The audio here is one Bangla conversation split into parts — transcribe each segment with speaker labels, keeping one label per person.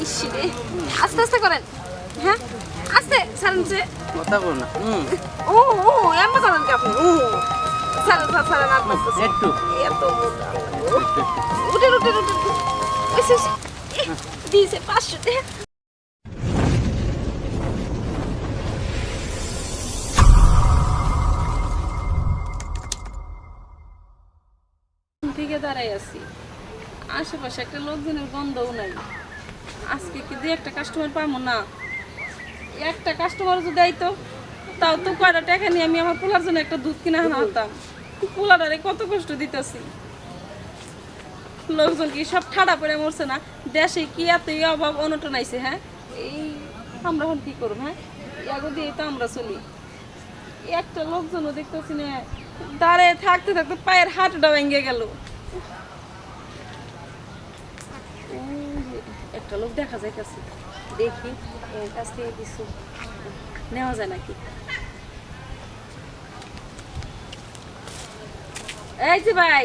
Speaker 1: আস্তে আস্তে করেন। হ্যাঁ? আস্তে ছাড়েন যে।
Speaker 2: কথা বল না।
Speaker 1: ও ও এমন করেন কি আপনি ও। ছাড়েন ছাড়েন করতেছে
Speaker 2: একটু।
Speaker 1: এত উঠেন উঠেন ওইসে ওইসে দিয়েছে পাঁচশো
Speaker 3: থেকে দাঁড়াই আছি। আশেপাশে একটা লোকজনের গন্ধও নাই। আজকে কি দুই একটা কাস্টমার পাবো না? একটা কাস্টমার যদি আইতো, তাও তো কয়টা টাকা নিয়ে আমি আমার পোলার জন্য একটা দুধ কিনে আনা হতাম পোলাটারে কত কষ্ট দিতেছি। লোকজন কি সব ঠাড়া পড়ে মরছে না? দেশে কি এতই অভাব, অনটন আইছে হ্যাঁ? এই আমরা এখন কি করব হ্যাঁ? ইয়াগো দিয়ে তো আমরা চলি। একটা লোকজনও দেখতেছি না। দাঁড়ায় থাকতে থাকতে পায়ের হাঁটুটা ভেঙে গেল ওই যে একটা লোক দেখা যাইতেছে। দেখি এর কাছ থেকে কিছু নেওয়া যায় নাকি? এই যে ভাই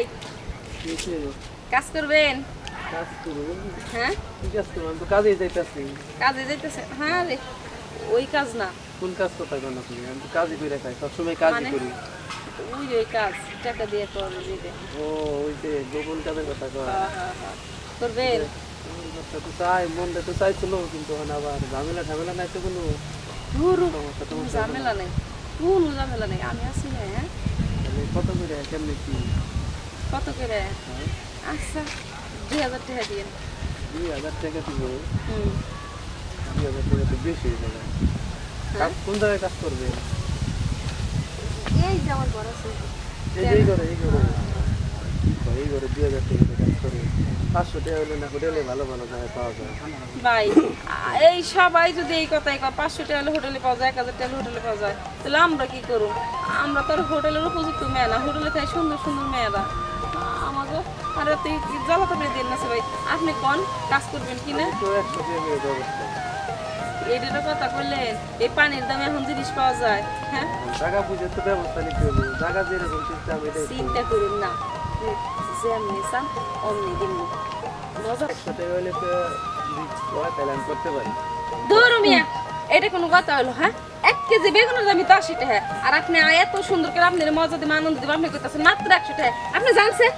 Speaker 3: কাজ করবেন? হ্যাঁ?
Speaker 2: কাজে যাইতেছি।
Speaker 3: কাজে যাইতেছে? হ্যাঁ রে ওই কাজ না।
Speaker 2: কোন কাজ আপনি? আমি তো কাজই করে খাই সবসময় কাজই
Speaker 3: মানে?
Speaker 2: করি।
Speaker 3: ওই ওই কাজ টাকা দিয়ে
Speaker 2: ও ওই যে গোপন কাজের কথা কয়।
Speaker 3: হ্যাঁ হ্যাঁ করবেন?
Speaker 2: তো চাই মনটা তো চাইছিল কিন্তু আবার ঝামেলা ঝামেলা নাই তো কোনো
Speaker 3: ধুরু
Speaker 2: সমস্যা
Speaker 3: কোনো
Speaker 2: টমস্যা
Speaker 3: ঝামেলা নেই কোনো ঝামেলা নেই আমি আছি না হ্যাঁ
Speaker 2: কত করে কেমনি কি
Speaker 3: কত করে? আচ্ছা দুই হাজার টাকা দিন
Speaker 2: দুই হাজার টাকা দিব দুই হাজার টাকা তো বেশি হয়ে যাবে কোন জায়গায় কাজ করবে
Speaker 3: এই যে আমার ঘর আছে
Speaker 2: এই করে এই করে এই করে দুই হাজার টাকা কাজ করে। পাঁচশো টাকা হলে না হোটেলে ভালো ভালো জায়গায় পাওয়া যায়।
Speaker 3: ভাই এই সবাই যদি এই কথাই কয় পাঁচশো টাকা হলে হোটেলে পাওয়া যায় এক হাজার টাকা হোটেলে পাওয়া যায় তাহলে আমরা কি করব? আমরা তো আর হোটেলের উপযুক্ত মেয়ে না হোটেলে খাই সুন্দর সুন্দর মেয়েরা। আমাকে আর তুই জ্বালাতে পেরে দিন না ভাই। আপনি কোন কাজ করবেন কি না? এইটার কথা বললেন এই পানির দামে এখন জিনিস পাওয়া যায় হ্যাঁ?
Speaker 2: টাকা পুজোর তো ব্যবস্থা নিতে হবে। জায়গা যেরকম।
Speaker 3: চিন্তা করুন না। যেমনি চান অমনি দিমনি মজা
Speaker 2: টাকা হলে তো হয় তাহলে আমি করতে পারি
Speaker 3: ধরো মিয়া এটা কোনো কথা হলো হ্যাঁ? এক কেজি বেগুনের দামি তো আশি টাকা আর আপনি এত সুন্দর করে আপনার মজা দিয়ে আনন্দ দিব আপনি করতেছেন মাত্র একশো টাকা। আপনি জানছেন?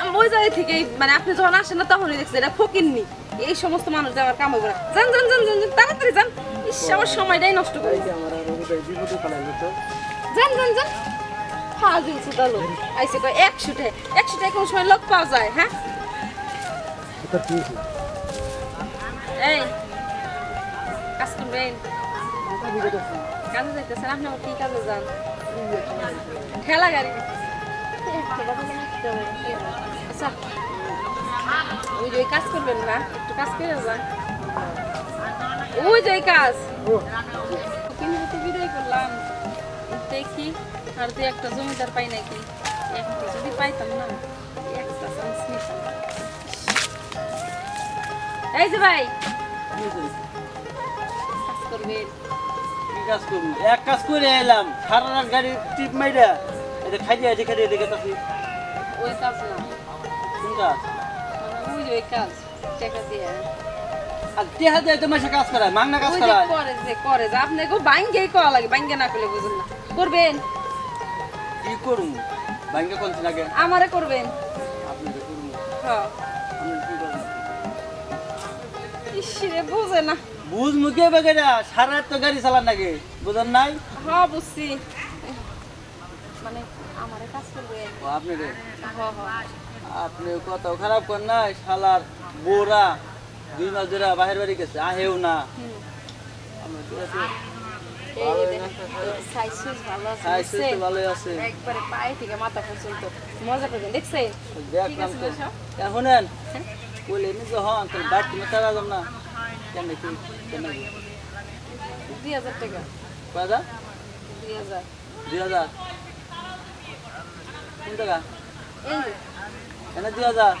Speaker 3: আমি ওই জায়গা থেকে মানে আপনি যখন আসেন না তখনই দেখছি এটা ফকিননি এই সমস্ত মানুষ আমার কাম হবে না। যান যান যান যান যান, তাড়াতাড়ি যান। ইস আমার সময়টাই নষ্ট করে
Speaker 2: এই যে আমার আর ওটাই বিপদে ফেলাইলো তো।
Speaker 3: যান যান। যান হাজির সুদালো আইসে কয় একশো টাকা একশো টাকা কোন সময় লোক পাওয়া যায় হ্যাঁ? এই কাজ করবেন। কাজে যাইতেছেন আপনি কি কাজে যান? ঠেলা গাড়ি। আচ্ছা ওই যে কাজ করবেন না একটু কাজ করে যান। ওই যে কাজ। কিন্তু তো বিদায় করলাম। দেখি। আর দুই একটা জমিদার পাই নাকি একটা যদি পাইতাম না একটা চান্স নিতাম। এই যে ভাই। কাজ করবেন
Speaker 4: কি কাজ করব? এক কাজ করে এলাম সারা রাত গাড়ি টিপ মাইরা। এটা খাই দিয়ে দেখে দিয়ে দেখে তাছি
Speaker 3: ওই কাজ না।
Speaker 4: কোন কাজ?
Speaker 3: ওই ওই কাজ টাকা দিয়ে।
Speaker 4: আর টেহা দিয়ে তোমার কাজ করায় মাংনা কাজ করায়।
Speaker 3: করে যে করে যে। আপনি গো বাইঙ্গেই করা লাগে বাইঙ্গে না করলে বুঝুন না। করবেন?
Speaker 4: কি করুম ব্যাংকে কোন লাগে
Speaker 3: আমারে করবেন।
Speaker 4: আপনি করুম
Speaker 3: হ্যাঁ।
Speaker 4: আপনি কি করুন
Speaker 3: ইসরে বুঝে না।
Speaker 4: বুঝ মুখে বেগেরা সারা তো গাড়ি চালান নাকি? বুঝেন নাই?
Speaker 3: হ্যাঁ বুঝছি। মানে আমারে কাজ করবেন
Speaker 4: ও আপনি রে?
Speaker 3: হ্যাঁ হ্যাঁ।
Speaker 4: আপনি কত খারাপ কর নাই শালার বোরা দুই মাস ধরে বাহির বাড়ি গেছে আহেও না।
Speaker 3: হুম।
Speaker 4: শুনেন বলে নিজে হন তোর বাড়ি তুমি তারা যাম না কেন কি কেন
Speaker 3: দুই হাজার টাকা
Speaker 4: কয়দা
Speaker 3: দুই হাজার
Speaker 4: দুই হাজার কোন টাকা
Speaker 3: যে,
Speaker 4: কেন দুই হাজার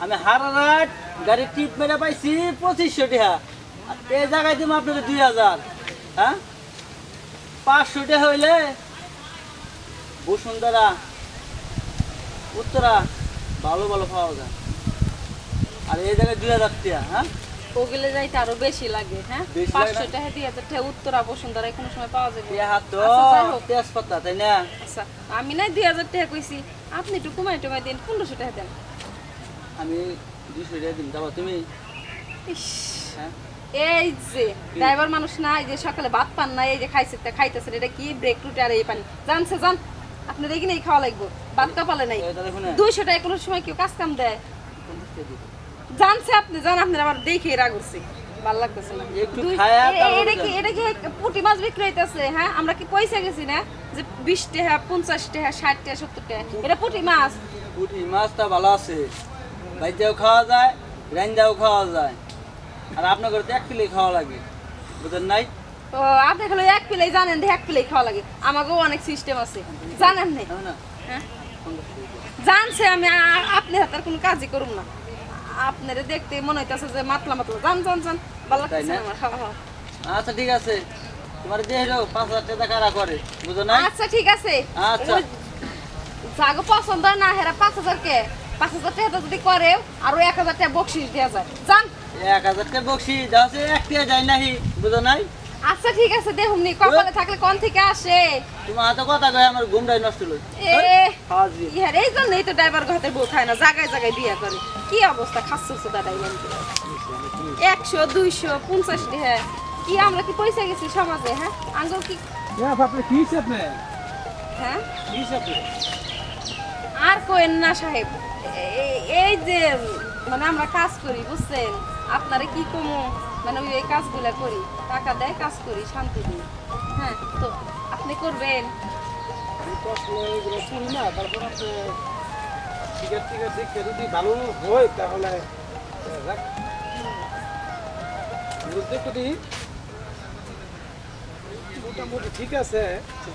Speaker 4: আমি হারা রাত গাড়ি টিপ মেরে পাইছি পঁচিশশো টাকা এই জায়গায় দিব আপনাদের দুই হাজার হ্যাঁ পাঁচশো টাকা হইলে বসুন্ধরা উত্তরা ভালো ভালো পাওয়া যায়। আর এই জায়গায় দুই হাজার টাকা হ্যাঁ?
Speaker 3: ওগুলো যাইতে আরও বেশি লাগে হ্যাঁ? পাঁচশো
Speaker 4: না?
Speaker 3: টাকা দুই হাজার টাকা উত্তরা বসুন্ধরা কোনো সময় পাওয়া যাবে আচ্ছা,
Speaker 4: তেজপাতা তাই না?
Speaker 3: আচ্ছা আমি নাই দুই হাজার টাকা কইছি আপনি একটু কমাই টমাই দিন পনেরোশো টাকা দেন।
Speaker 4: আমি দুশো টাকা দিন যাব তুমি? হ্যাঁ?
Speaker 3: এই যে ড্রাইভার মানুষ না এই যে সকালে ভাত পান না এই যে খাইছে খাইতেছেন এটা কি ব্রেক রুটি আর এই পানি? জানছে জান আপনার এখানেই খাওয়া লাগবে। ভাত কাপালে নাই। দুইশো টাকা কোনো সময় কেউ কাজ কাম দেয়। জানছে আপনি জান আপনার আবার দেখে রাগ ভালো লাগতেছে না। এটা কি এটা কি পুঁটি মাছ বিক্রি হইতেছে? হ্যাঁ আমরা কি পয়সা গেছি না যে বিশ টাকা পঞ্চাশ টাকা ষাট টাকা সত্তর টাকা? এটা পুঁটি মাছ।
Speaker 4: পুঁটি মাছটা ভালো আছে। বাইতেও খাওয়া যায় রান্দাও খাওয়া যায়। আর আপনার ঘরে তো এক কিলো খাওয়া লাগে বুঝেন নাই?
Speaker 3: ও আপনি খালি এক প্লেই জানেন এক প্লেই খাওয়া লাগে। আমাকেও অনেক সিস্টেম আছে। জানেন না?
Speaker 4: না, না।
Speaker 3: হ্যাঁ? জানছে আমি আপনি হাতের কোনো কাজই করুম না। আপনারে দেখতে মনে হইতেছে যে মাতলা মাতলা। জান জান জান ভালো?
Speaker 4: না?
Speaker 3: আমার। খাওয়া খাওয়া
Speaker 4: আচ্ছা ঠিক আছে। তোমার দিয়ে যাও পাঁচ হাজার টাকা কারা করে বুঝো না
Speaker 3: আচ্ছা ঠিক আছে।
Speaker 4: আচ্ছা।
Speaker 3: যাগো পছন্দ হয় না হেরা পাঁচ হাজার কে পাঁচ হাজার টাকা যদি করে আরও এক হাজার টাকা বকশিস দেওয়া যায়। জান
Speaker 4: এক বকশি নাহি বুঝো নাই?
Speaker 3: আচ্ছা ঠিক আছে কপালে থাকলে কোন থেকে আসে?
Speaker 4: কথা কয় আমার ঘুমটাই নষ্ট হলো।
Speaker 3: এ
Speaker 4: হাজি
Speaker 3: ইহার এই জন্যই তো ড্রাইভার ঘাতে বউ খায় না জায়গায় জায়গায় বিয়ে করে। কি অবস্থা খাচ্ছে দাদা একশো দুইশো পঞ্চাশ টাকা কি আমরা কি পয়সা গেছি সমাজে হ্যাঁ? আঙ্গুল কি?
Speaker 2: আপনি কি হিসেব নেন
Speaker 3: হ্যাঁ?
Speaker 2: কি হিসেব
Speaker 3: আর কোয়েন না সাহেব। এই যে মানে আমরা কাজ করি বুঝছেন? আপনারা কি কমো? মানে ওই এই কাজগুলা করি। টাকা দেয় কাজ করি শান্তি দিই। হ্যাঁ তো আপনি করবেন?
Speaker 2: যদি ভালো হয় তাহলে মোটামুটি ঠিক আছে।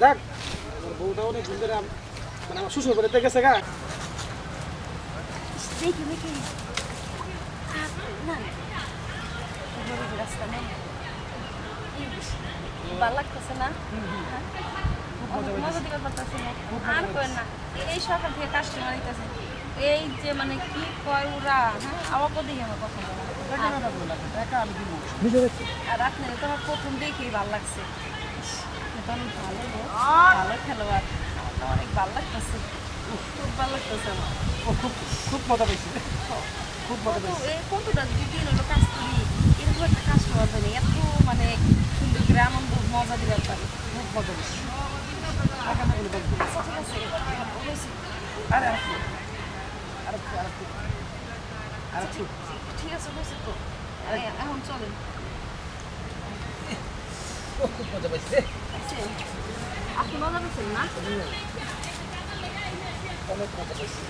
Speaker 2: দেখ আমার বউটা অনেক দিন ধরে মানে আমার শ্বশুর বাড়িতে গেছে গা।
Speaker 3: দেখি দেখি। না রাস্তা নেই ভালো লাগতেছে না মজা দিতে পারতেছি না আর করেন না এই সকাল থেকে কাস্টমার দিতেছে এই যে মানে কি কয় ওরা হ্যাঁ দিকে আমার কথা আর আপনার তো আমার প্রথম দেখেই ভালো লাগছে ভালো ভালো খেলোয়াড় অনেক ভালো লাগতেছে খুব ভালো লাগতেছে আমার
Speaker 2: খুব খুব মজা পেয়েছি খুব মজা পেয়েছি
Speaker 3: কতটা দিন হলো কাজ করি একটা কাজ করা যায় না এত মানে সুন্দর করে আনন্দ মজা দিতে পারি
Speaker 2: খুব মজা
Speaker 3: আছে
Speaker 2: আরে আর আর
Speaker 3: ঠিক আছে হয়েছে তো। এখন চলেন।
Speaker 2: খুব মজা
Speaker 3: আচ্ছা, আপনি মজা পেয়েছেন না?
Speaker 2: অনেক মজা পেয়েছি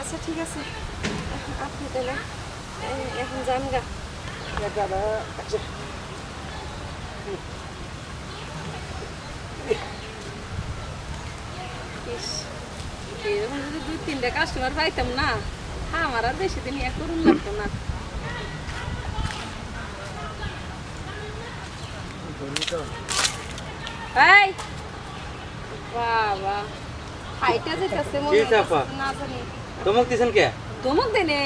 Speaker 3: আচ্ছা ঠিক আছে। আপনি তাহলে এখন যান গা।
Speaker 2: টাকাটা আচ্ছা
Speaker 3: এরকম যদি দুই তিনটা কাস্টমার পাইতাম না আমার আর বেশি দিন ইয়ে করুন লাগতো না। এই বাবা হাইটা যেতেছে মনে না জানি।
Speaker 4: তোমাক দিছেন কে?
Speaker 3: ধমক দেনে।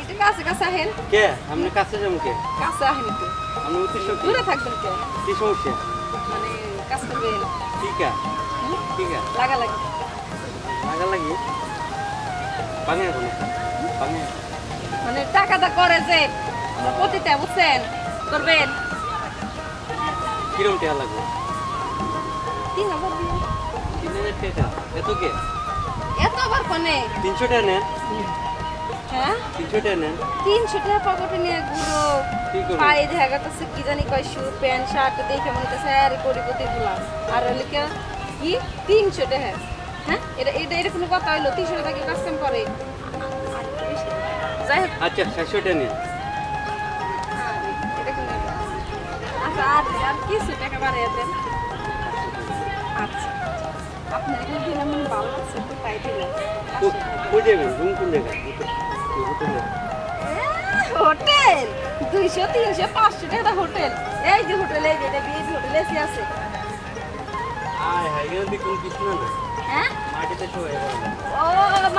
Speaker 3: এটা কাছে কাছে আহেন।
Speaker 4: কে? আপনি কাছে যাব কে?
Speaker 3: কাছে আহেন একটু।
Speaker 4: আমি উদ্দেশ্য কি?
Speaker 3: দূরে থাকবেন কে?
Speaker 4: কি সমস্যা?
Speaker 3: মানে কাজ করবেন।
Speaker 4: ঠিক আছে। ঠিক আছে।
Speaker 3: লাগা লাগে
Speaker 4: লাগা লাগি বাঙে এখন বাঙে
Speaker 3: মানে টাকাটা করে যে আমরা প্রতিটা বুঝছেন? করবেন।
Speaker 4: কিরম টাকা লাগবে?
Speaker 3: তিন হাজার
Speaker 4: তিন হাজার টাকা। এত কে?
Speaker 3: এত আবার কোনে
Speaker 4: তিনশো টাকা নেন।
Speaker 3: হ্যাঁ?
Speaker 4: তিনশো টাকা নেন।
Speaker 3: তিনশো টাকা পকেটে নিয়ে ঘুরো।
Speaker 4: কি করব?
Speaker 3: পায়ে দেখা গেছে কি জানি কয় শু প্যান্ট শার্ট দেখে মনে হচ্ছে আরে কোটি কোটি গুলা আর হলে কি কি? তিনশো টাকা। হ্যাঁ? এটা এটা এটা কোনো কথা হইল? তিনশো টাকা কেউ কাজ কাম করে। যাই হোক।
Speaker 4: আচ্ছা সাতশো টাকা নেন।
Speaker 3: আরে। আচ্ছা আর আর কিছু টাকা বাড়াইয়া দেন। আচ্ছা।
Speaker 4: হোটেলে
Speaker 3: দুইশো তিনশো পাঁচশো টাকা হোটেল। এই যে হোটেল এই যে বিএবি হোটেল এসি আছে।
Speaker 2: হায়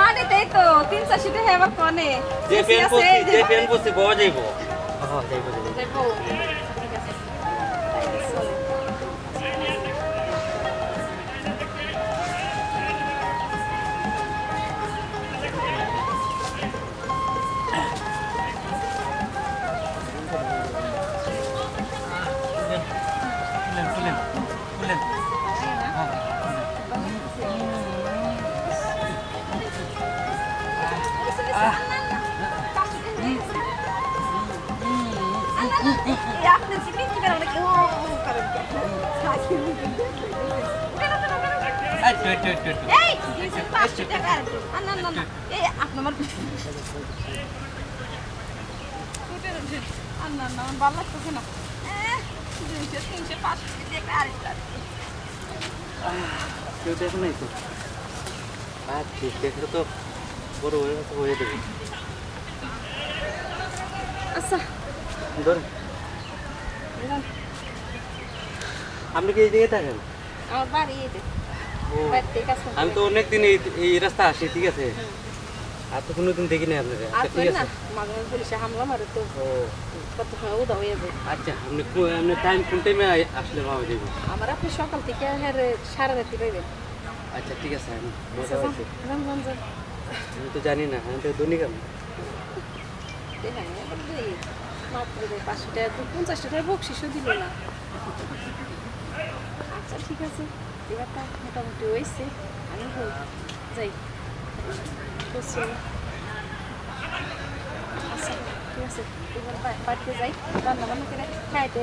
Speaker 3: মাটিতেই তো তিন চারশো টাকা এবার কনে।
Speaker 2: যে
Speaker 3: যে
Speaker 2: ফ্যান পড়ছে বাবা যাইবো। যাইবো।
Speaker 3: ভালো লাগতেছে না। দুইশো, তিনশো, পাঁচশো একটা আরেকটা।
Speaker 2: কেউ দেখো নাই তো আর ঠিক দেখলে তো বড় হয়ে গেছে হয়ে দেবে
Speaker 3: আচ্ছা,
Speaker 2: ধরেন। আপনি কি এই দিকে থাকেন?
Speaker 3: আমার বাড়ি
Speaker 2: আমি তো অনেক দিন এই রাস্তা আসি ঠিক আছে? আর তো কোনোদিন দেখিনি আপনাকে আচ্ছা ঠিক
Speaker 3: না?
Speaker 2: আছে
Speaker 3: পুলিশে হামলা মারে তো।
Speaker 2: ও।
Speaker 3: কত সময় উদা হয়ে যায়
Speaker 2: আচ্ছা আপনি আপনি টাইম কোন টাইমে আসলে ভালো যাব?
Speaker 3: আমার আপনি সকাল থেকে রে, সাড়ে রাত্রি পাইবেন
Speaker 2: আচ্ছা ঠিক আছে আমি আমি তো জানি না, আমি তো ধনী কেন?
Speaker 3: এবার পাঁচশো টাকা পঞ্চাশ টাকায় বকশিসও দিল না। আচ্ছা ঠিক আছে। এবারটা মোটামুটি হয়েছে। আমি যাই? আচ্ছা ঠিক আছে। এবার বাড়িতে যাই। রান্না বান্না করে খাইতে